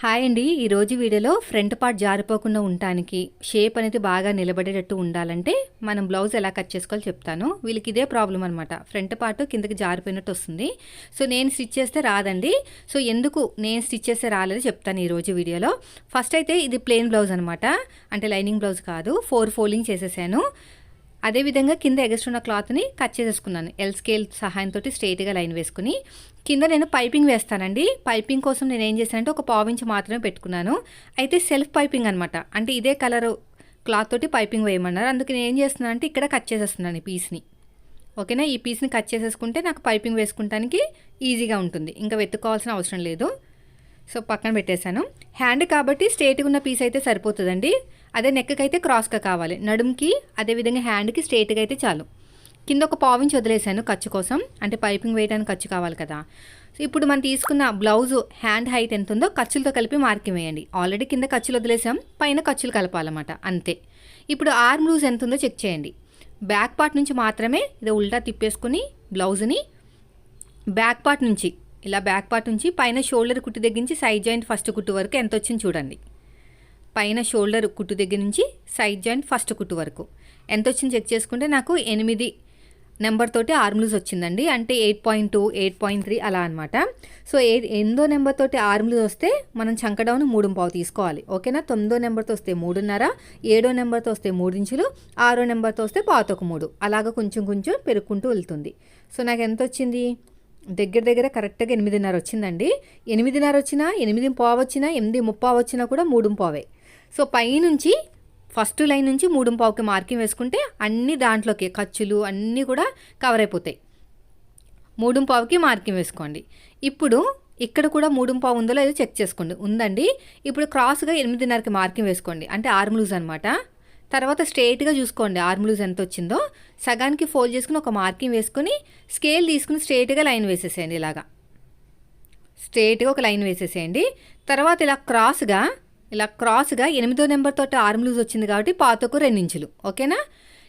Hi అండి. ఈరోజు వీడియోలో ఫ్రంట్ పార్ట్ జారిపోకుండా ఉండటానికి షేప్ అనేది బాగా నిలబడేటట్టు ఉండాలంటే మనం బ్లౌజ్ ఎలా కట్ చేసుకోవాలో చెప్తాను. వీళ్ళకి ఇదే ప్రాబ్లం అనమాట ఫ్రంట్ పార్ట్ కిందకి జారిపోయినట్టు వస్తుంది. సో నేను స్టిచ్ చేస్తే రాదండి. సో ఎందుకు నేను స్టిచ్ చేస్తే రాలేదు చెప్తాను ఈరోజు వీడియోలో. ఫస్ట్ అయితే ఇది ప్లెయిన్ బ్లౌజ్ అనమాట అంటే లైనింగ్ బ్లౌజ్ కాదు. ఫోర్ ఫోల్డింగ్ చేసేసాను. అదేవిధంగా కింద ఎగస్ట్రున్న క్లాత్ని కట్ చేసేసుకున్నాను. ఎల్ స్కేల్ సహాయంతో స్ట్రైట్గా లైన్ వేసుకుని. కింద నేను పైపింగ్ వేస్తానండి. పైపింగ్ కోసం నేను ఏం చేశానంటే ఒక పావించి మాత్రమే పెట్టుకున్నాను. అయితే సెల్ఫ్ పైపింగ్ అనమాట అంటే ఇదే కలర్ క్లాత్ తోటి పైపింగ్ వేయమన్నారు. అందుకే నేను ఏం చేస్తున్నాను అంటే ఇక్కడ కట్ చేసేస్తున్నాను ఈ పీస్ని. ఓకేనా? ఈ పీస్ని కట్ చేసేసుకుంటే నాకు పైపింగ్ వేసుకుంటానికి ఈజీగా ఉంటుంది. ఇంకా వెతుక్కోవాల్సిన అవసరం లేదు. సో పక్కన పెట్టేశాను. హ్యాండ్ కాబట్టి స్ట్రేట్గా ఉన్న పీస్ అయితే సరిపోతుందండి. అదే నెక్కి అయితే క్రాస్గా కావాలి. నడుముకి అదేవిధంగా హ్యాండ్కి స్ట్రేట్గా అయితే చాలు. కింద ఒక పావించి వదిలేశాను ఖర్చు కోసం. అంటే పైపింగ్ వేయడానికి ఖర్చు కావాలి కదా. సో ఇప్పుడు మనం తీసుకున్న బ్లౌజ్ హ్యాండ్ హైట్ ఎంత ఉందో ఖర్చులతో కలిపి మార్కింగ్ వేయండి. ఆల్రెడీ కింద ఖర్చులు వదిలేసాం పైన ఖర్చులు కలపాలన్నమాట అంతే. ఇప్పుడు ఆర్మ్ లూజ్ ఎంత ఉందో చెక్ చేయండి. బ్యాక్ పార్ట్ నుంచి మాత్రమే ఇది ఉల్టా తిప్పేసుకుని బ్లౌజ్ని బ్యాక్ పార్ట్ నుంచి ఇలా బ్యాక్ పార్ట్ నుంచి పైన షోల్డర్ కుట్టు దగ్గర నుంచి సైడ్ జాయింట్ ఫస్ట్ కుట్టు వరకు ఎంత వచ్చింది చూడండి. పైన షోల్డర్ కుట్టు దగ్గర నుంచి సైడ్ జాయింట్ ఫస్ట్ కుట్టు వరకు. ఎంత వచ్చింది చెక్ చేసుకుంటే నాకు ఎనిమిది నెంబర్ తోటి ఆర్మ్ వచ్చిందండి. అంటే eight point two eight point three అలా అనమాట సో ఏ ఎనిమిదో నెంబర్ తోటి వస్తే మనం చంకడౌన్ మూడు పావు తీసుకోవాలి. ఓకేనా? తొమ్మిదో నెంబర్తో వస్తే మూడున్నర ఏడో నెంబర్తో వస్తే మూడించులు ఆరో నెంబర్తో వస్తే పాతొక మూడు. అలాగ కొంచెం కొంచెం పెరుక్కుంటూ వెళ్తుంది. సో నాకు ఎంత వచ్చింది? దగ్గర దగ్గర కరెక్ట్గా ఎనిమిదిన్నర వచ్చిందండి. ఎనిమిదిన్నర వచ్చినా ఎనిమిది పావు వచ్చినా ఎనిమిది ముప్పావు వచ్చినా కూడా మూడు పావే. సో పైనుంచి ఫస్ట్ లైన్ నుంచి మూడు పావుకి మార్కింగ్ వేసుకుంటే అన్ని దాంట్లోకి ఖర్చులు అన్నీ కూడా కవర్ అయిపోతాయి. మూడు పావుకి మార్కింగ్ వేసుకోండి. ఇప్పుడు ఇక్కడ కూడా మూడు పావు ఉందో లేదో చెక్ చేసుకోండి. ఉందండి. ఇప్పుడు క్రాస్గా ఎనిమిదిన్నరకి మార్కింగ్ వేసుకోండి. అంటే ఆర్మ్ లూజ్ అనమాట తర్వాత స్ట్రేట్గా చూసుకోండి. ఆర్మ్ లూజ్ ఎంత వచ్చిందో సగానికి ఫోల్డ్ చేసుకుని ఒక మార్కింగ్ వేసుకుని స్కేల్ తీసుకుని స్ట్రైట్గా లైన్ వేసేసేయండి ఇలాగా. స్ట్రేట్గా ఒక లైన్ వేసేసేయండి. తర్వాత ఇలా క్రాస్గా ఇలా క్రాస్గా ఎనిమిదో నెంబర్ తోటి ఆర్మ్ లూజ్ వచ్చింది కాబట్టి పాతకు రెండు ఇంచులు ఓకేనా?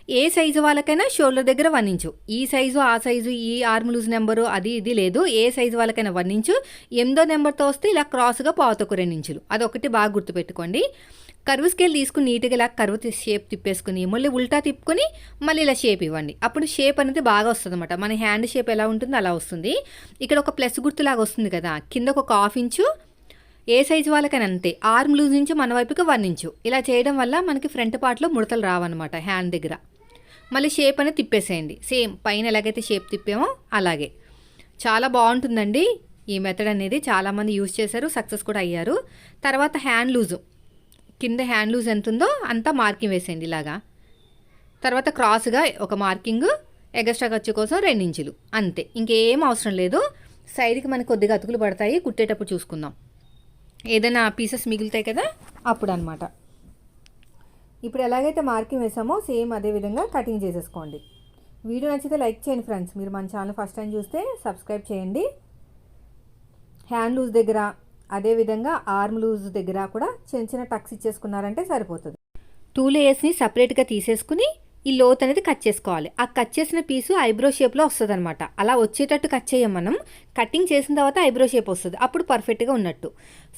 ఏ సైజు వాళ్ళకైనా షోల్డర్ దగ్గర వన్ ఇంచు. ఈ సైజు ఆ సైజు ఈ ఆర్మ్ లూజ్ నెంబరు అది ఇది లేదు. ఏ సైజు వాళ్ళకైనా వన్ ఇంచు. ఎనిమిదో నెంబర్తో వస్తే ఇలా క్రాస్గా పాతకు రెండు ఇంచులు. అదొకటి బాగా గుర్తుపెట్టుకోండి. కరువు స్కేల్ తీసుకుని నీట్గా ఇలా కరువు షేప్ తిప్పేసుకుని మళ్ళీ ఉల్టా తిప్పుకొని మళ్ళీ ఇలా షేప్ ఇవ్వండి. అప్పుడు షేప్ అనేది బాగా వస్తుంది అనమాట మన హ్యాండ్ షేప్ ఎలా ఉంటుందో అలా వస్తుంది. ఇక్కడ ఒక ప్లస్ గుర్తులాగా వస్తుంది కదా. కింద ఒక హాఫ్ ఇంచు ఏ సైజు వాళ్ళకైనా అంతే. ఆర్మ్ లూజ్ నుంచి మన వైపుకి వన్ ఇంచు. ఇలా చేయడం వల్ల మనకి ఫ్రంట్ పార్ట్లో ముడతలు రావన్నమాట హ్యాండ్ దగ్గర. మళ్ళీ షేప్ అనేది తిప్పేసేయండి. సేమ్ పైన ఎలాగైతే షేప్ తిప్పామో అలాగే. చాలా బాగుంటుందండి. ఈ మెథడ్ అనేది చాలామంది యూజ్ చేశారు సక్సెస్ కూడా అయ్యారు. తర్వాత హ్యాండ్ లూజు. కింద హ్యాండ్ లూజ్ ఎంత ఉందో అంతా మార్కింగ్ వేసేయండి ఇలాగా. తర్వాత క్రాస్గా ఒక మార్కింగ్ ఎగస్ట్రా ఖర్చు కోసం రెండించులు అంతే. ఇంకేం అవసరం లేదు. సైడ్కి మనకి కొద్దిగా అతుకులు పడతాయి. కుట్టేటప్పుడు చూసుకుందాం. ఏదైనా పీసెస్ మిగులుతాయి కదా? అప్పుడు అనమాట ఇప్పుడు ఎలాగైతే మార్కింగ్ వేసామో సేమ్ అదే విధంగా కటింగ్ చేసేసుకోండి. వీడియో నచ్చితే లైక్ చేయండి ఫ్రెండ్స్ మీరు మన ఛానల్ ఫస్ట్ టైం చూస్తే సబ్స్క్రైబ్ చేయండి. హ్యాండ్ లూజ్ దగ్గర అదేవిధంగా ఆర్మ్ లూజ్ దగ్గర కూడా చిన్న చిన్న టక్స్ ఇచ్చేసుకున్నారంటే సరిపోతుంది. టూ లేయర్స్ని సపరేట్గా తీసేసుకుని ఈ లోత్ అనేది కట్ చేసుకోవాలి. ఆ కట్ చేసిన పీసు ఐబ్రో షేప్లో వస్తుంది అనమాట అలా వచ్చేటట్టు కట్ చేయం మనం. కటింగ్ చేసిన తర్వాత ఐబ్రో షేప్ వస్తుంది. అప్పుడు పర్ఫెక్ట్గా ఉన్నట్టు.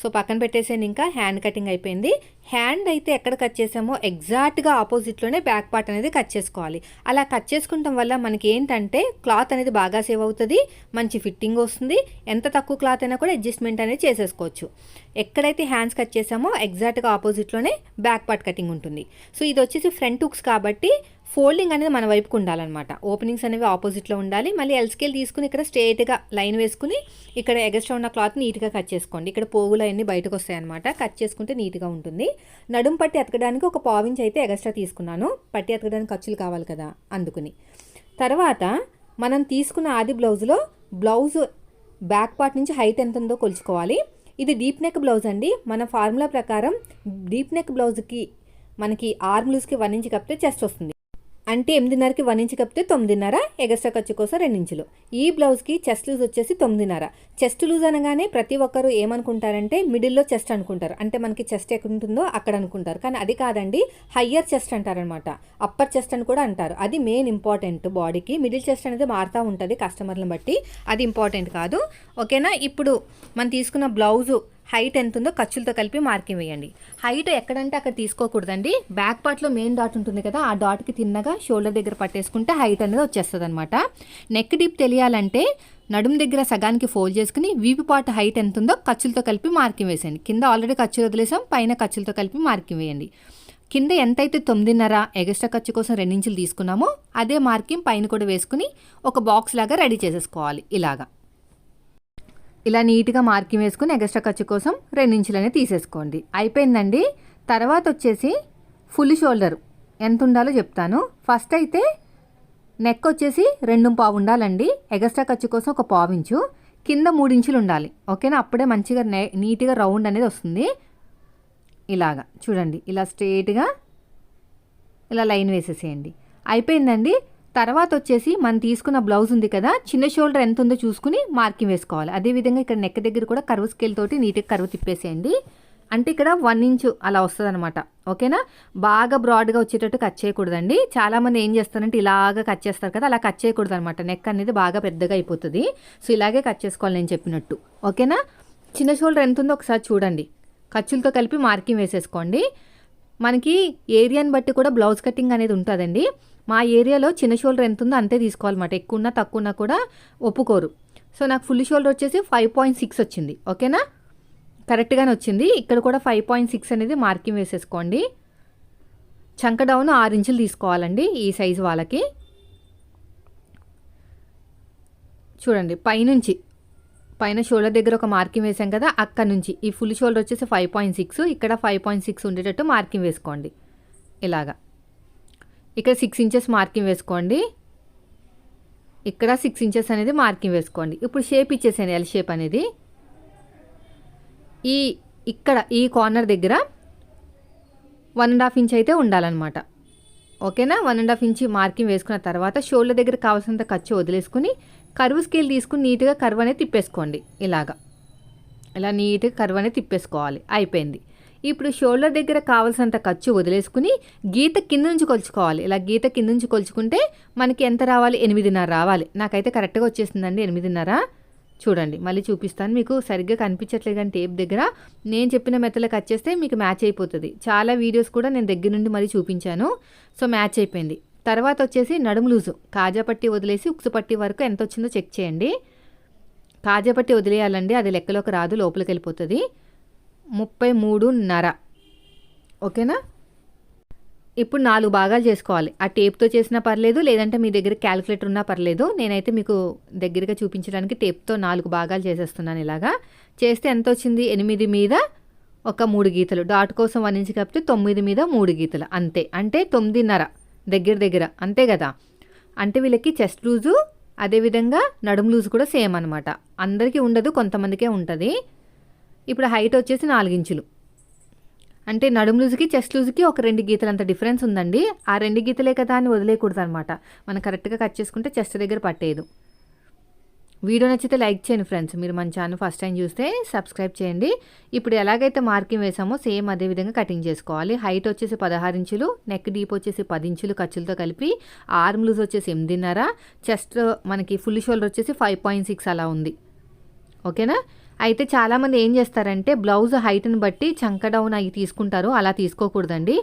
సో పక్కన పెట్టేసాను ఇంకా. హ్యాండ్ కటింగ్ అయిపోయింది. హ్యాండ్ అయితే ఎక్కడ కట్ చేసామో ఎగ్జాక్ట్గా ఆపోజిట్లోనే బ్యాక్ పార్ట్ అనేది కట్ చేసుకోవాలి. అలా కట్ చేసుకుంటాం వల్ల మనకి ఏంటంటే క్లాత్ అనేది బాగా సేవ్ అవుతుంది మంచి ఫిట్టింగ్ వస్తుంది. ఎంత తక్కువ క్లాత్ అయినా కూడా అడ్జస్ట్మెంట్ అనేది చేసేసుకోవచ్చు. ఎక్కడైతే హ్యాండ్స్ కట్ చేసామో ఎగ్జాక్ట్గా ఆపోజిట్లోనే బ్యాక్ పార్ట్ కటింగ్ ఉంటుంది. సో ఇది వచ్చేసి ఫ్రంట్ హుక్స్ కాబట్టి ఫోల్డింగ్ అనేది మన వైపుకు ఉండాలన్నమాట. ఓపెనింగ్స్ అనేవి ఆపోజిట్లో ఉండాలి. మళ్ళీ ఎల్స్కేల్ తీసుకుని ఇక్కడ స్ట్రేట్గా లైన్ వేసుకుని ఇక్కడ ఎగస్ట్రా ఉన్న క్లాత్ నీట్గా కట్ చేసుకోండి. ఇక్కడ పోగులు అవన్నీ బయటకు వస్తాయన్నమాట. కట్ చేసుకుంటే నీట్గా ఉంటుంది. నడుం పట్టి ఎతకడానికి ఒక పావించి అయితే ఎగస్ట్రా తీసుకున్నాను. పట్టి ఎతకడానికి ఖర్చులు కావాలి కదా అందుకుని. తర్వాత మనం తీసుకున్న ఆది బ్లౌజ్లో బ్లౌజ్ బ్యాక్ పార్ట్ నుంచి హైట్ ఎంత ఉందో కొలుచుకోవాలి. ఇది డీప్ నెక్ బ్లౌజ్ అండి. మన ఫార్ములా ప్రకారం డీప్ నెక్ బ్లౌజ్కి మనకి ఆర్మ్ లూజ్కి వన్ ఇంచ్ కప్పితే చెస్ట్ వస్తుంది. అంటే ఎనిమిదిన్నరకి వన్ ఇంచ్ కప్పితే తొమ్మిదిన్నర ఎగస్ట్రా ఖర్చు కోసం రెండు ఇంచులు. ఈ బ్లౌజ్కి చెస్ట్ లూజ్ వచ్చేసి తొమ్మిదిన్నర. చెస్ట్ లూజ్ అనగానే ప్రతి ఒక్కరు ఏమనుకుంటారంటే మిడిల్లో చెస్ట్ అనుకుంటారు. అంటే మనకి చెస్ట్ ఎక్కడ ఉంటుందో అక్కడ అనుకుంటారు. కానీ అది కాదండి హయ్యర్ చెస్ట్ అంటారనమాట అప్పర్ చెస్ట్ అని కూడా అంటారు. అది మెయిన్ ఇంపార్టెంట్ బాడీకి మిడిల్ చెస్ట్ అనేది మారుతూ ఉంటుంది కస్టమర్లను బట్టి. అది ఇంపార్టెంట్ కాదు. ఓకేనా? ఇప్పుడు మనం తీసుకున్న బ్లౌజు హైట్ ఎంత ఉందో ఖర్చులతో కలిపి మార్కింగ్ వేయండి. హైట్ ఎక్కడంటే అక్కడ తీసుకోకూడదండి. బ్యాక్ పార్ట్లో మెయిన్ డాట్ ఉంటుంది కదా ఆ డాట్కి తిన్నగా షోల్డర్ దగ్గర పట్టేసుకుంటే హైట్ అనేది వచ్చేస్తుంది అనమాట నెక్ డీప్ తెలియాలంటే నడుము దగ్గర సగానికి ఫోల్డ్ చేసుకుని వీపు పాటు హైట్ ఎంత ఉందో ఖర్చులతో కలిపి మార్కింగ్ వేసేయండి. కింద ఆల్రెడీ ఖర్చులు వదిలేసాం పైన ఖర్చులతో కలిపి మార్కింగ్ వేయండి. కింద ఎంతైతే తొమ్మిదిన్నర ఎగస్ట్రా ఖర్చు కోసం రెండించులు తీసుకున్నామో అదే మార్కింగ్ పైన కూడా వేసుకుని ఒక బాక్స్ లాగా రెడీ చేసేసుకోవాలి ఇలాగా. ఇలా నీట్గా మార్కింగ్ వేసుకుని ఎగస్ట్రా ఖర్చు కోసం రెండించులనే తీసేసుకోండి. అయిపోయిందండి. తర్వాత వచ్చేసి ఫుల్ షోల్డర్. ఎంత ఉండాలో చెప్తాను. ఫస్ట్ అయితే నెక్ వచ్చేసి రెండు పావు ఉండాలండి. ఎగస్ట్రా ఖర్చు కోసం ఒక పావు ఇంచు కింద మూడు ఇంచులు ఉండాలి. ఓకేనా? అప్పుడే మంచిగా నీట్గా రౌండ్ అనేది వస్తుంది. ఇలాగా. చూడండి. ఇలా స్ట్రేట్గా ఇలా లైన్ వేసేసేయండి. అయిపోయిందండి. తర్వాత వచ్చేసి మనం తీసుకున్న బ్లౌజ్ ఉంది కదా చిన్న షోల్డర్ ఎంత ఉందో చూసుకుని మార్కింగ్ వేసుకోవాలి. అదేవిధంగా ఇక్కడ నెక్ దగ్గర కూడా కరువు స్కేల్ తోటి నీట్గా కరువు తిప్పేసేయండి. అంటే ఇక్కడ వన్ ఇంచు అలా వస్తుంది అనమాట ఓకేనా? బాగా బ్రాడ్గా వచ్చేటట్టు కట్ చేయకూడదండి. చాలామంది ఏం చేస్తారంటే ఇలాగా కట్ చేస్తారు కదా అలా కట్ చేయకూడదు అనమాట నెక్ అనేది బాగా పెద్దగా అయిపోతుంది. సో ఇలాగే కట్ చేసుకోవాలి నేను చెప్పినట్టు. ఓకేనా? చిన్న షోల్డర్ ఎంత ఉందో ఒకసారి చూడండి. ఖర్చులతో కలిపి మార్కింగ్ వేసేసుకోండి. మనకి ఏరియాని బట్టి కూడా బ్లౌజ్ కటింగ్ అనేది ఉంటుందండి. మా ఏరియాలో చిన్న షోల్డర్ ఎంత ఉందో అంతే తీసుకోవాలన్నమాట. ఎక్కువ ఉన్నా తక్కువ ఉన్నా కూడా ఒప్పుకోరు. సో నాకు ఫుల్ షోల్డర్ వచ్చేసి ఫైవ్ పాయింట్ సిక్స్ వచ్చింది. ఓకేనా? కరెక్ట్గానే వచ్చింది. ఇక్కడ కూడా ఫైవ్ పాయింట్ సిక్స్ అనేది మార్కింగ్ వేసేసుకోండి. చంక డౌన్ ఆరు ఇంచులు తీసుకోవాలండి ఈ సైజు వాళ్ళకి. చూడండి పైనుంచి పైన షోల్డర్ దగ్గర ఒక మార్కింగ్ వేసాం కదా అక్కడ నుంచి. ఈ ఫుల్ షోల్డర్ వచ్చేసి ఫైవ్ పాయింట్ సిక్స్ ఇక్కడ ఫైవ్ పాయింట్ సిక్స్ ఉండేటట్టు మార్కింగ్ వేసుకోండి. ఇలాగా. ఇక్కడ సిక్స్ ఇంచెస్ మార్కింగ్ వేసుకోండి. ఇక్కడ సిక్స్ ఇంచెస్ అనేది మార్కింగ్ వేసుకోండి. ఇప్పుడు షేప్ ఇచ్చేసాను ఎల్ షేప్ అనేది. ఈ ఇక్కడ ఈ కార్నర్ దగ్గర వన్ అండ్ హాఫ్ ఇంచ్ అయితే ఉండాలన్నమాట. ఓకేనా? One and half inch marking వేసుకున్న తర్వాత షోల్డర్ దగ్గర కావాల్సినంత ఖర్చు వదిలేసుకుని కరువు స్కేల్ తీసుకుని నీట్గా కరువు అనేది తిప్పేసుకోండి. ఇలాగా. ఇలా నీట్గా కరువు అనేది తిప్పేసుకోవాలి. అయిపోయింది. ఇప్పుడు షోల్డర్ దగ్గర కావాల్సినంత ఖర్చు వదిలేసుకుని గీత కింద నుంచి కొలుచుకోవాలి. ఇలా గీత కింద నుంచి కొలుచుకుంటే మనకి ఎంత రావాలి? ఎనిమిదిన్నర రావాలి. నాకైతే కరెక్ట్గా వచ్చేసిందండి ఎనిమిదిన్నర. చూడండి మళ్ళీ చూపిస్తాను. మీకు సరిగ్గా కనిపించట్లేదు కానీ టేప్ దగ్గర. నేను చెప్పిన మెత్తలో కట్ చేస్తే మీకు మ్యాచ్ అయిపోతుంది. చాలా వీడియోస్ కూడా నేను దగ్గర నుండి మరీ చూపించాను. సో మ్యాచ్ అయిపోయింది. తర్వాత వచ్చేసి నడుము లూజు. కాజాపట్టి వదిలేసి ఉక్సుపట్టి వరకు ఎంత వచ్చిందో చెక్ చేయండి. కాజాపట్టి వదిలేయాలండి. అది లెక్కలోకి రాదు లోపలికి వెళ్ళిపోతుంది. ముప్పై మూడున్నర ఓకేనా? ఇప్పుడు నాలుగు భాగాలు చేసుకోవాలి. ఆ టేప్తో చేసినా పర్లేదు లేదంటే మీ దగ్గర క్యాలిక్యులేటర్ ఉన్నా పర్లేదు. నేనైతే మీకు దగ్గరగా చూపించడానికి టేప్తో నాలుగు భాగాలు చేసేస్తున్నాను ఇలాగా. చేస్తే ఎంత వచ్చింది ఎనిమిది మీద ఒక మూడు గీతలు. డాట్ కోసం వన్ ఇంచ్ కాకపోతే తొమ్మిది మీద మూడు గీతలు. అంతే. అంటే తొమ్మిదిన్నర. దగ్గర దగ్గర. అంతే కదా? అంటే వీళ్ళకి చెస్ట్ లూజు అదేవిధంగా నడుము లూజు కూడా సేమ్ అనమాట అందరికీ ఉండదు కొంతమందికే ఉంటుంది. ఇప్పుడు హైట్ వచ్చేసి నాలుగించులు. అంటే నడుము లూజుకి చెస్ట్ లూజుకి ఒక రెండు గీతలు అంత డిఫరెన్స్ ఉందండి. ఆ రెండు గీతలే కదా అని వదిలేయకూడదు అనమాట మనం కరెక్ట్గా కట్ చేసుకుంటే చెస్ట్ దగ్గర పట్టేదు వీడియో నచ్చితే లైక్ చేయండి ఫ్రెండ్స్. మీరు మన ఛానల్ ఫస్ట్ టైం చూస్తే సబ్స్క్రైబ్ చేయండి. ఇప్పుడు ఎలాగైతే మార్కింగ్ వేసామో సేమ్ అదే విధంగా కటింగ్ చేసుకోవాలి. హైట్ వచ్చేసి పదహారు ఇంచులు నెక్ డీప్ వచ్చేసి పది ఇంచులు ఖర్చులతో కలిపి ఆర్మ్ లూజ్ వచ్చేసి ఎనిమిదిన్నర చెస్ట్ మనకి ఫుల్ షోల్డర్ వచ్చేసి ఫైవ్ పాయింట్ సిక్స్ అలా ఉంది. ఓకేనా? అయితే చాలామంది ఏం చేస్తారంటే బ్లౌజ్ హైట్ని బట్టి చంక డౌన్ అవి తీసుకుంటారు అలా తీసుకోకూడదండి.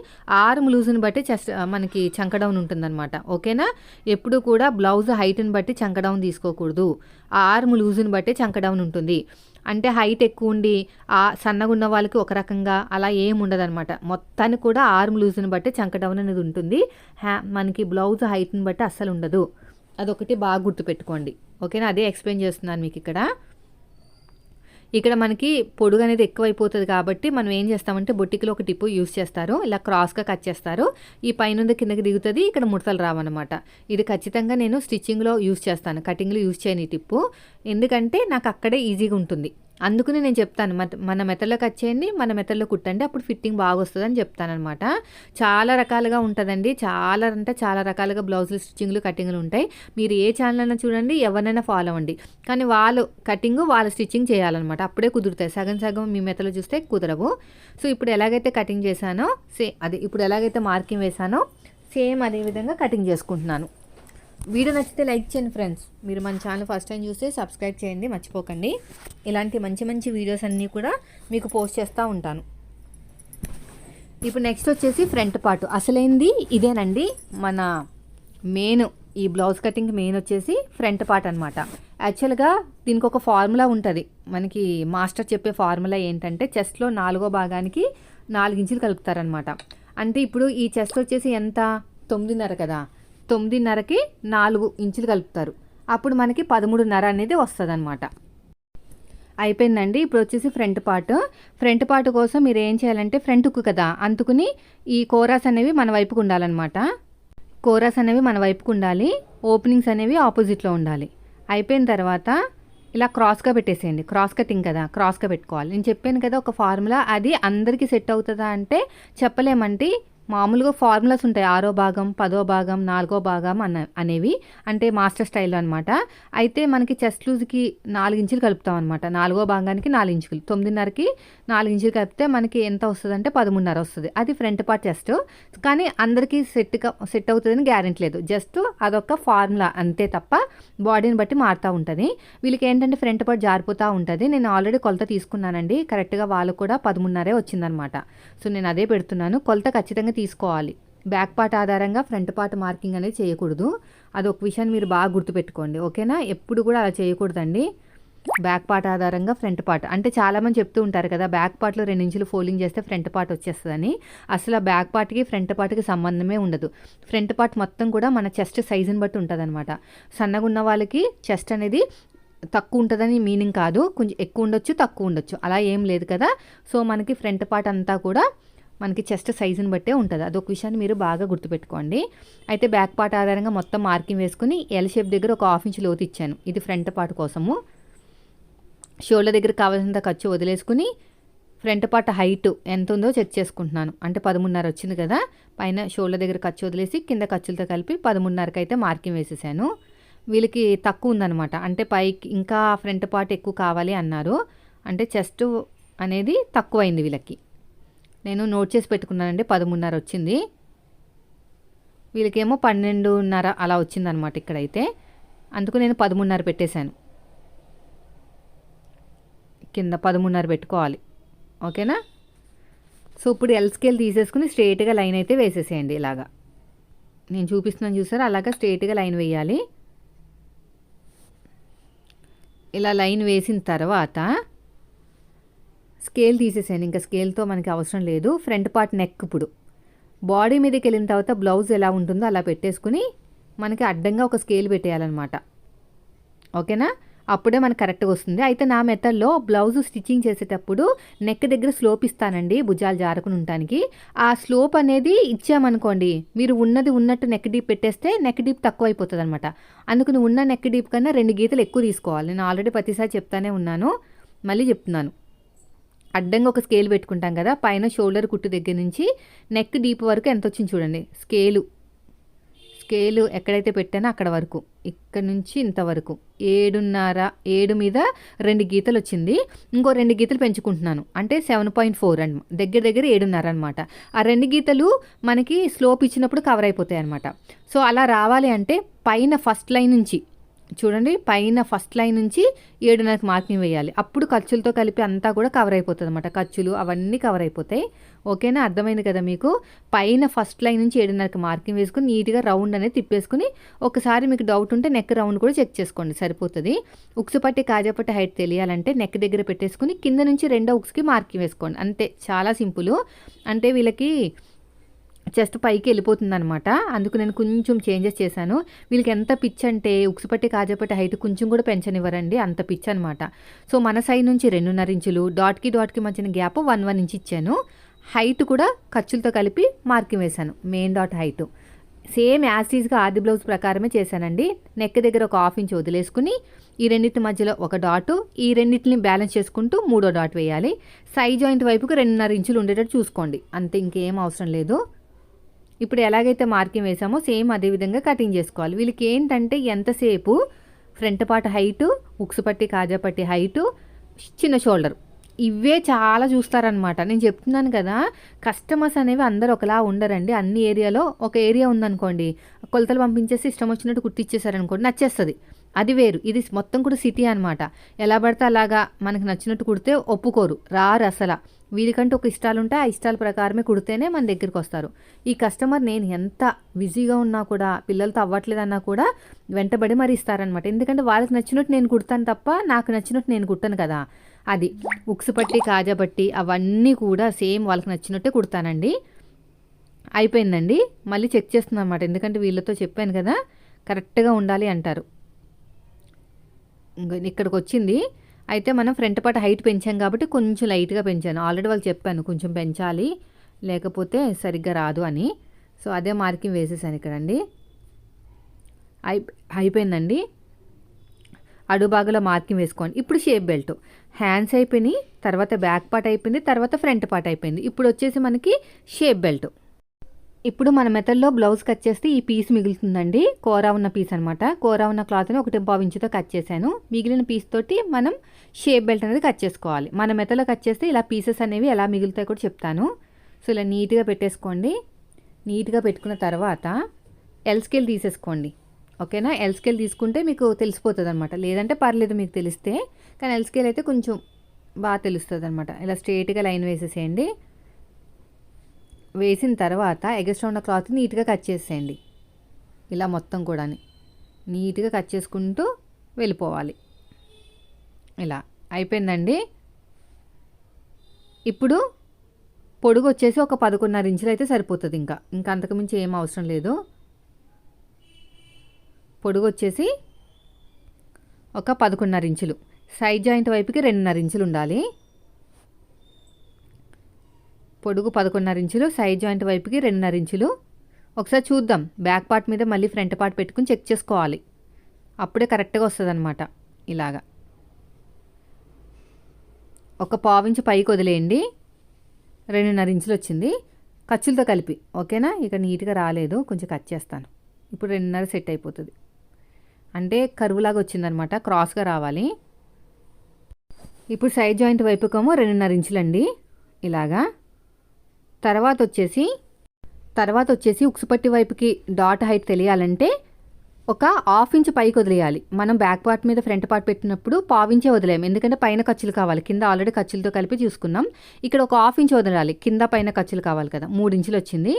ఆర్మ్ లూజ్ని బట్టి చెస్ట్ మనకి చంక డౌన్ ఉంటుందన్నమాట ఓకేనా? ఎప్పుడు కూడా బ్లౌజ్ హైట్ని బట్టి చంక డౌన్ తీసుకోకూడదు. ఆర్మ్ లూజ్ని బట్టి చంక డౌన్ ఉంటుంది. అంటే హైట్ ఎక్కువ ఉండి ఆ సన్నగా ఉన్న వాళ్ళకి ఒక రకంగా అలా ఏం ఉండదన్నమాట. మొత్తానికి కూడా ఆర్మ్ లూజ్ని బట్టి చంక డౌన్ అనేది ఉంటుంది. హ్యా మనకి బ్లౌజ్ హైట్ని బట్టి అస్సలు ఉండదు. అదొకటి బాగా గుర్తుపెట్టుకోండి. ఓకేనా? అదే ఎక్స్ప్లెయిన్ చేస్తున్నాను మీకు ఇక్కడ. ఇక్కడ మనకి పొడుగు అనేది ఎక్కువైపోతుంది కాబట్టి మనం ఏం చేస్తామంటే బొట్టికలో ఒక టిప్పు యూస్ చేస్తారు. ఇలా క్రాస్గా కట్ చేస్తారు. ఈ పైన కిందకి దిగుతుంది ఇక్కడ ముడతలు రావన్నమాట. ఇది ఖచ్చితంగా నేను స్టిచ్చింగ్లో యూస్ చేస్తాను. కటింగ్లో యూస్ చేయని టిప్పు. ఎందుకంటే నాకు అక్కడే ఈజీగా ఉంటుంది. అందుకని నేను చెప్తాను మన మెథడ్లో కట్ చేయండి మన మెథడ్లో కుట్టండి అప్పుడు ఫిట్టింగ్ బాగా వస్తుందని చెప్తానమాట చాలా రకాలుగా ఉంటుందండి చాలా అంటే చాలా రకాలుగా బ్లౌజులు స్టిచ్చింగ్లు కటింగ్లు ఉంటాయి. మీరు ఏ ఛానల్ అయినా చూడండి ఎవరినైనా ఫాలో అవ్వండి. కానీ వాళ్ళు కటింగ్ వాళ్ళు స్టిచ్చింగ్ చేయాలన్నమాట. అప్పుడే కుదురుతాయి. సగం సగం మీ మెథడ్లో చూస్తే కుదరవు. సో ఇప్పుడు ఎలాగైతే కటింగ్ చేశానో సే అదే ఇప్పుడు ఎలాగైతే మార్కింగ్ వేసానో సేమ్ అదే విధంగా కటింగ్ చేసుకుంటున్నాను. వీడియో నచ్చితే లైక్ చేయండి ఫ్రెండ్స్. మీరు మన ఛానల్ ఫస్ట్ టైం చూస్తే సబ్స్క్రైబ్ చేయండి మర్చిపోకండి. ఇలాంటి మంచి మంచి వీడియోస్ అన్నీ కూడా మీకు పోస్ట్ చేస్తూ ఉంటాను. ఇప్పుడు నెక్స్ట్ వచ్చేసి ఫ్రంట్ పార్ట్ అసలైంది? ఇదేనండి. మన మెయిన్ ఈ బ్లౌజ్ కటింగ్ మెయిన్ వచ్చేసి ఫ్రంట్ పార్ట్ అనమాట యాక్చువల్గా దీనికి ఒక ఫార్ములా ఉంటుంది. మనకి మాస్టర్ చెప్పే ఫార్ములా ఏంటంటే చెస్ట్లో నాలుగో భాగానికి నాలుగించులు కలుపుతారనమాట అంటే ఇప్పుడు ఈ చెస్ట్ వచ్చేసి ఎంత? తొమ్మిదిన్నర కదా. తొమ్మిదిన్నరకి నాలుగు ఇంచులు కలుపుతారు. అప్పుడు మనకి పదమూడున్నర అనేది వస్తుంది అనమాట అయిపోయిందండి. ఇప్పుడు వచ్చేసి ఫ్రంట్ పార్ట్. ఫ్రంట్ పార్ట్ కోసం మీరు ఏం చేయాలంటే ఫ్రంట్ ఉక్కు కదా అందుకుని ఈ కోరాస్ అనేవి మన వైపుకు ఉండాలన్నమాట. కోరాస్ అనేవి మన వైపుకు ఉండాలి. ఓపెనింగ్స్ అనేవి ఆపోజిట్లో ఉండాలి. అయిపోయిన తర్వాత ఇలా క్రాస్గా పెట్టేసేయండి. క్రాస్ కటింగ్ కదా క్రాస్గా పెట్టుకోవాలి. నేను చెప్పాను కదా ఒక ఫార్ములా అది అందరికీ సెట్ అవుతుందా అంటే చెప్పలేమంటే మామూలుగా ఫార్ములాస్ ఉంటాయి. ఆరో భాగం పదో భాగం నాలుగో భాగం అన్న అనేవి. అంటే మాస్టర్ స్టైల్లో అనమాట అయితే మనకి చెస్ట్ లూజ్కి నాలుగు ఇంచులు కలుపుతాం అనమాట నాలుగో భాగానికి నాలుగు ఇంచులు. తొమ్మిదిన్నరకి నాలుగు ఇంచులు కలిపితే మనకి ఎంత వస్తుంది అంటే పదమూడున్నర వస్తుంది. అది ఫ్రంట్ పార్ట్ చెస్ట్. కానీ అందరికీ సెట్ సెట్ అవుతుందని గ్యారెంటీ లేదు. జస్ట్ అదొక ఫార్ములా అంతే తప్ప బాడీని బట్టి మారుతూ ఉంటుంది. వీళ్ళకి ఏంటంటే ఫ్రంట్ పార్ట్ జారిపోతూ ఉంటుంది. నేను ఆల్రెడీ కొలత తీసుకున్నానండి. కరెక్ట్గా వాళ్ళకు కూడా పదమూడున్నరే వచ్చిందనమాట సో నేను అదే పెడుతున్నాను. కొలత ఖచ్చితంగా తీసుకోవాలి. బ్యాక్ పార్ట్ ఆధారంగా ఫ్రంట్ పార్ట్ మార్కింగ్ అనేది చేయకూడదు. అది ఒక విషయాన్ని మీరు బాగా గుర్తుపెట్టుకోండి. ఓకేనా? ఎప్పుడు కూడా అలా చేయకూడదండి. బ్యాక్ పార్ట్ ఆధారంగా ఫ్రంట్ పార్ట్. అంటే చాలామంది చెప్తూ ఉంటారు కదా బ్యాక్ పార్ట్లో రెండు ఇంచులు ఫోల్డింగ్ చేస్తే ఫ్రంట్ పార్ట్ వచ్చేస్తుందని. అసలు ఆ బ్యాక్ పార్ట్కి ఫ్రంట్ పార్ట్కి సంబంధమే ఉండదు. ఫ్రంట్ పార్ట్ మొత్తం కూడా మన చెస్ట్ సైజుని బట్టి ఉంటుంది అనమాట సన్నగా ఉన్న వాళ్ళకి చెస్ట్ అనేది తక్కువ ఉంటుందని మీనింగ్ కాదు. కొంచెం ఎక్కువ ఉండొచ్చు తక్కువ ఉండొచ్చు. అలా ఏం లేదు కదా. సో మనకి ఫ్రంట్ పార్ట్ అంతా కూడా మనకి చెస్ట్ సైజుని బట్టే ఉంటుంది. అదొక విషయాన్ని మీరు బాగా గుర్తుపెట్టుకోండి. అయితే బ్యాక్ పార్ట్ ఆధారంగా మొత్తం మార్కింగ్ వేసుకుని ఎల్ షేప్ దగ్గర ఒక హాఫ్ ఇంచ్ లోతు ఇచ్చాను. ఇది ఫ్రంట్ పార్ట్ కోసము. షోల్డర్ దగ్గర కావాల్సినంత ఖర్చు వదిలేసుకుని ఫ్రంట్ పార్ట్ హైట్ ఎంత ఉందో చెక్ చేసుకుంటున్నాను. అంటే పదమూడున్నర వచ్చింది కదా. పైన షోల్డర్ దగ్గర ఖర్చు వదిలేసి కింద ఖర్చులతో కలిపి పదమూడున్నరకి అయితే మార్కింగ్ వేసేసాను. వీళ్ళకి తక్కువ ఉందన్నమాట. అంటే పైకి ఇంకా ఫ్రంట్ పార్ట్ ఎక్కువ కావాలి అన్నారు. అంటే చెస్ట్ అనేది తక్కువైంది వీళ్ళకి. నేను నోట్ చేసి పెట్టుకున్నానండి పదమూడున్నర వచ్చింది. వీళ్ళకేమో పన్నెండున్నర అలా వచ్చిందనమాట ఇక్కడైతే. అందుకు నేను పదమూడున్నర పెట్టేశాను. కింద పదమూడున్నర పెట్టుకోవాలి. ఓకేనా? సో ఇప్పుడు ఎల్ స్కేల్ తీసేసుకుని స్ట్రేట్గా లైన్ అయితే వేసేసేయండి ఇలాగా. నేను చూపిస్తున్నాను చూసారా? అలాగా స్ట్రేట్గా లైన్ వేయాలి. ఇలా లైన్ వేసిన తర్వాత స్కేల్ తీసేసాను ఇంకా స్కేల్తో మనకి అవసరం లేదు. ఫ్రంట్ పార్ట్ నెక్ ఇప్పుడు. బాడీ మీదకి వెళ్ళిన తర్వాత బ్లౌజ్ ఎలా ఉంటుందో అలా పెట్టేసుకుని మనకి అడ్డంగా ఒక స్కేల్ పెట్టేయాలన్నమాట. ఓకేనా? అప్పుడే మనకు కరెక్ట్గా వస్తుంది. అయితే నా మెథడ్లో బ్లౌజ్ స్టిచ్చింగ్ చేసేటప్పుడు నెక్ దగ్గర స్లోప్ ఇస్తానండి భుజాలు జారకుని ఉండటానికి. ఆ స్లోప్ అనేది ఇచ్చామనుకోండి మీరు ఉన్నది ఉన్నట్టు నెక్ డీప్ పెట్టేస్తే నెక్ డీప్ తక్కువ అయిపోతుంది అనమాట అందుకని ఉన్న నెక్ డీప్ కన్నా రెండు గీతలు ఎక్కువ తీసుకోవాలి. నేను ఆల్రెడీ ప్రతిసారి చెప్తానే ఉన్నాను. మళ్ళీ చెప్తున్నాను. అడ్డంగా ఒక స్కేల్ పెట్టుకుంటాం కదా పైన షోల్డర్ కుట్టు దగ్గర నుంచి నెక్ డీప్ వరకు ఎంత వచ్చింది చూడండి. స్కేలు. స్కేలు ఎక్కడైతే పెట్టానో అక్కడ వరకు. ఇక్కడ నుంచి ఇంతవరకు ఏడున్నర ఏడు మీద రెండు గీతలు వచ్చింది. ఇంకో రెండు గీతలు పెంచుకుంటున్నాను. అంటే సెవెన్ పాయింట్ ఫోర్ అన్ దగ్గర దగ్గర ఏడున్నర అనమాట ఆ రెండు గీతలు మనకి స్లోప్ ఇచ్చినప్పుడు కవర్ అయిపోతాయి అనమాట సో అలా రావాలి అంటే పైన ఫస్ట్ లైన్ నుంచి చూడండి పైన ఫస్ట్ లైన్ నుంచి ఏడున్నరకు మార్కింగ్ వేయాలి. అప్పుడు ఖర్చులతో కలిపి అంతా కూడా కవర్ అయిపోతుంది అనమాట ఖర్చులు అవన్నీ కవర్ అయిపోతాయి. ఓకేనా అర్థమైంది కదా మీకు? పైన ఫస్ట్ లైన్ నుంచి ఏడున్నరకు మార్కింగ్ వేసుకుని నీట్గా రౌండ్ అనేది తిప్పేసుకుని ఒకసారి మీకు డౌట్ ఉంటే నెక్ రౌండ్ కూడా చెక్ చేసుకోండి. సరిపోతుంది. ఉక్సు పట్టి కాజాపట్టి హైట్ తెలియాలంటే నెక్ దగ్గర పెట్టేసుకుని కింద నుంచి రెండో ఉక్స్కి మార్కింగ్ వేసుకోండి. అంతే. చాలా సింపుల్ అంటే వీళ్ళకి చెస్ట్ పైకి వెళ్ళిపోతుంది అనమాట అందుకు నేను కొంచెం చేంజెస్ చేశాను. వీళ్ళకి ఎంత పిచ్ అంటే ఉక్సుపట్టి కాజపట్టి హైట్ కొంచెం కూడా పెంచనివ్వరండి. అంత పిచ్ అనమాట సో మన సైడ్ నుంచి రెండున్నర ఇంచులు డాట్కి డాట్కి మధ్యన గ్యాప్ వన్ వన్ ఇంచ్ ఇచ్చాను. హైట్ కూడా ఖర్చులతో కలిపి మార్కింగ్ వేశాను మెయిన్ డాట్ హైట్. సేమ్ యాసిడ్స్గా ఆది బ్లౌజ్ ప్రకారమే చేశానండి. నెక్ దగ్గర ఒక హాఫ్ ఇంచ్ వదిలేసుకుని ఈ రెండింటి మధ్యలో ఒక డాటు ఈ రెండింటిని బ్యాలెన్స్ చేసుకుంటూ మూడో డాట్ వేయాలి. సై జాయింట్ వైపుకి రెండున్నర ఇంచులు ఉండేటట్టు చూసుకోండి. అంతే ఇంకేం అవసరం లేదు. ఇప్పుడు ఎలాగైతే మార్కింగ్ వేసామో సేమ్ అదే విధంగా కటింగ్ చేసుకోవాలి. వీళ్ళకి ఏంటంటే ఎంతసేపు ఫ్రంట్ పార్ట్ హైటు ఉక్సు పట్టి కాజా పట్టి హైటు చిన్న షోల్డర్. ఇవే చాలా చూస్తారనమాట నేను చెప్తున్నాను కదా కస్టమర్స్ అనేవి అందరు ఒకలా ఉండరండి. అన్ని ఏరియాలో ఒక ఏరియా ఉందనుకోండి కొలతలు పంపించేసి ఇష్టం వచ్చినట్టు కుట్టిచ్చేసారనుకోండి నచ్చేస్తుంది. అది వేరు. ఇది మొత్తం కూడా సిటీ అనమాట ఎలా పడితే అలాగా మనకు నచ్చినట్టు కుడితే ఒప్పుకోరు. రారు అసలు. వీరికంటే ఒక ఇష్టాలు ఉంటే ఆ ఇష్టాల ప్రకారమే కుడితేనే మన దగ్గరికి వస్తారు. ఈ కస్టమర్ నేను ఎంత బిజీగా ఉన్నా కూడా పిల్లలతో అవ్వట్లేదన్నా కూడా వెంటబడి మరి ఇస్తారనమాట ఎందుకంటే వాళ్ళకి నచ్చినట్టు నేను కుడతాను తప్ప నాకు నచ్చినట్టు నేను కుట్టాను కదా. అది ఉక్సు పట్టి కాజా పట్టి అవన్నీ కూడా సేమ్ వాళ్ళకి నచ్చినట్టే కుడతానండి. అయిపోయిందండి. మళ్ళీ చెక్ చేస్తున్నాను అనమాట ఎందుకంటే వీళ్ళతో చెప్పాను కదా. కరెక్ట్గా ఉండాలి అంటారు. ఇక్కడికి వచ్చింది అయితే మనం ఫ్రంట్ పార్ట్ హైట్ పెంచాం కాబట్టి కొంచెం లైట్గా పెంచాను. ఆల్రెడీ వాళ్ళు చెప్పాను కొంచెం పెంచాలి లేకపోతే సరిగ్గా రాదు అని. సో అదే మార్కింగ్ వేసేసాను ఇక్కడండి. అయి అయిపోయిందండి. అడుగుబాగులో మార్కింగ్ వేసుకోండి. ఇప్పుడు షేప్ బెల్ట్. హ్యాండ్స్ అయిపోయినాయి తర్వాత బ్యాక్ పార్ట్ అయిపోయింది తర్వాత ఫ్రంట్ పార్ట్ అయిపోయింది. ఇప్పుడు వచ్చేసి మనకి షేప్ బెల్ట్. ఇప్పుడు మన మెథడ్లో బ్లౌజ్ కట్ చేస్తే ఈ పీస్ మిగులుతుందండి. కూర ఉన్న పీస్ అనమాట కూర ఉన్న క్లాత్ని ఒకటి పావు ఇంచుతో కట్ చేశాను. మిగిలిన పీస్ తోటి మనం షేప్ బెల్ట్ అనేది కట్ చేసుకోవాలి. మన మెథడ్లో కట్ చేస్తే ఇలా పీసెస్ అనేవి ఎలా మిగులుతాయి కూడా చెప్తాను. సో ఇలా నీట్గా పెట్టేసుకోండి. నీట్గా పెట్టుకున్న తర్వాత ఎల్ స్కేల్ తీసేసుకోండి. ఓకేనా? ఎల్ స్కేల్ తీసుకుంటే మీకు తెలిసిపోతుంది అనమాట లేదంటే పర్లేదు మీకు తెలిస్తే. కానీ ఎల్ స్కేల్ అయితే కొంచెం బాగా తెలుస్తుంది అనమాట ఇలా స్ట్రేట్గా లైన్ వేసేసేయండి. వేసిన తర్వాత ఎగస్ట్రా ఉన్న క్లాత్ నీట్గా కట్ చేసేయండి. ఇలా మొత్తం కూడా నీట్గా కట్ చేసుకుంటూ వెళ్ళిపోవాలి. ఇలా అయిపోయిందండి. ఇప్పుడు పొడుగు వచ్చేసి ఒక పదకొండున్నర ఇంచులు అయితే సరిపోతుంది ఇంకా. ఇంకా అంతకుమించి ఏం అవసరం లేదు. పొడుగు వచ్చేసి ఒక పదకొండున్నర ఇంచులు. సైడ్ జాయింట్ వైపుకి రెండున్నర ఇంచులు ఉండాలి. పొడుగు పదకొండున్నర ఇంచులు సైడ్ జాయింట్ వైపుకి రెండున్నర ఇంచులు. ఒకసారి చూద్దాం. బ్యాక్ పార్ట్ మీద మళ్ళీ ఫ్రంట్ పార్ట్ పెట్టుకుని చెక్ చేసుకోవాలి. అప్పుడే కరెక్ట్గా వస్తుంది అనమాట ఇలాగా. ఒక పావించి పైకి వదిలేయండి. రెండున్నర ఇంచులు వచ్చింది. ఖర్చులతో కలిపి. ఓకేనా? ఇక నీట్గా రాలేదు. కొంచెం కట్ చేస్తాను. ఇప్పుడు రెండున్నర సెట్ అయిపోతుంది. అంటే కరువులాగా వచ్చిందనమాట క్రాస్గా రావాలి. ఇప్పుడు సైడ్ జాయింట్ వైపుకేమో రెండున్నర ఇంచులండి. ఇలాగా. తర్వాత వచ్చేసి తర్వాత వచ్చేసి ఉక్సుపట్టి వైపుకి డాట్ హైట్ తెలియాలంటే ఒక హాఫ్ ఇంచ్ పైకి వదిలేయాలి. మనం బ్యాక్ పార్ట్ మీద ఫ్రంట్ పార్ట్ పెట్టినప్పుడు పావించే వదిలేము ఎందుకంటే పైన ఖర్చులు కావాలి. కింద ఆల్రెడీ ఖర్చులతో కలిపి చూసుకున్నాం. ఇక్కడ ఒక హాఫ్ ఇంచ్ వదలాలి. కింద పైన ఖర్చులు కావాలి కదా. మూడు ఇంచులు వచ్చింది.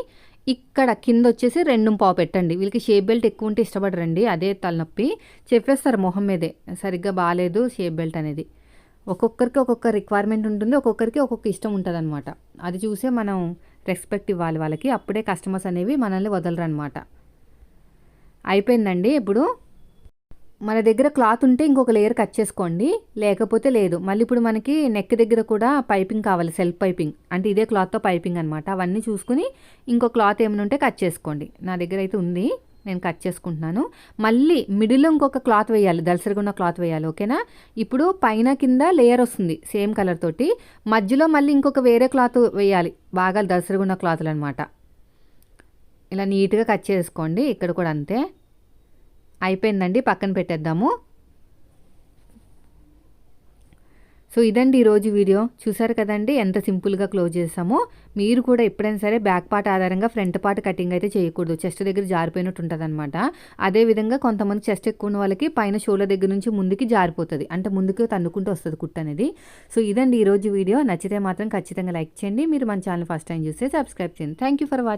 ఇక్కడ కింద వచ్చేసి రెండు పావు పెట్టండి. వీళ్ళకి షేప్ బెల్ట్ ఎక్కువ ఉంటే ఇష్టపడరండి. అదే తలనొప్పి. చెప్పేస్తారు మొహం మీదే. సరిగ్గా బాగాలేదు షేప్ బెల్ట్ అనేది. ఒక్కొక్కరికి ఒక్కొక్క రిక్వైర్మెంట్ ఉంటుంది ఒక్కొక్కరికి ఒక్కొక్క ఇష్టం ఉంటుంది అనమాట అది చూసే మనం రెస్పెక్ట్ ఇవ్వాలి వాళ్ళకి అప్పుడే కస్టమర్స్ అనేవి మనల్ని వదలరు అనమాట అయిపోయిందండి ఇప్పుడు. మన దగ్గర క్లాత్ ఉంటే ఇంకొక లేయర్ కట్ చేసుకోండి లేకపోతే లేదు. మళ్ళీ ఇప్పుడు మనకి నెక్ దగ్గర కూడా పైపింగ్ కావాలి సెల్ఫ్ పైపింగ్ అంటే ఇదే క్లాత్తో పైపింగ్ అనమాట అవన్నీ చూసుకుని ఇంకో క్లాత్ ఏమైనా ఉంటే కట్ చేసుకోండి. నా దగ్గర అయితే ఉంది. నేను కట్ చేసుకుంటున్నాను. మళ్ళీ మిడిల్లో ఇంకొక క్లాత్ వేయాలి. దలసరిగా ఉన్న క్లాత్ వేయాలి ఓకేనా? ఇప్పుడు పైన కింద లేయర్ వస్తుంది సేమ్ కలర్ తోటి. మధ్యలో మళ్ళీ ఇంకొక వేరే క్లాత్ వేయాలి. బాగా దలసరిగా ఉన్న క్లాత్లు అనమాట ఇలా నీట్గా కట్ చేసుకోండి. ఇక్కడ కూడా అంతే. అయిపోయిందండి. పక్కన పెట్టేద్దాము. సో ఇదండి ఈరోజు వీడియో. చూసారు కదండి ఎంత సింపుల్గా క్లోజ్ చేసామో. మీరు కూడా ఎప్పుడైనా సరే బ్యాక్ పార్ట్ ఆధారంగా ఫ్రంట్ పార్ట్ కటింగ్ అయితే చేయకూడదు. చెస్ట్ దగ్గర జారిపోయినట్టు ఉంటుంది అనమాట అదేవిధంగా కొంతమంది చెస్ట్ ఎక్కువ ఉన్న వాళ్ళకి పైన షోల్డర్ దగ్గర నుంచి ముందుకి జారిపోతుంది. అంటే ముందుకు తన్నుకుంటూ వస్తుంది కుట్ అనేది. సో ఇదండి ఈరోజు వీడియో. నచ్చితే మాత్రం ఖచ్చితంగా లైక్ చేయండి. మీరు మన ఛానల్ ఫస్ట్ టైం చూస్తే సబ్స్క్రైబ్ చేయండి. Thank you for watching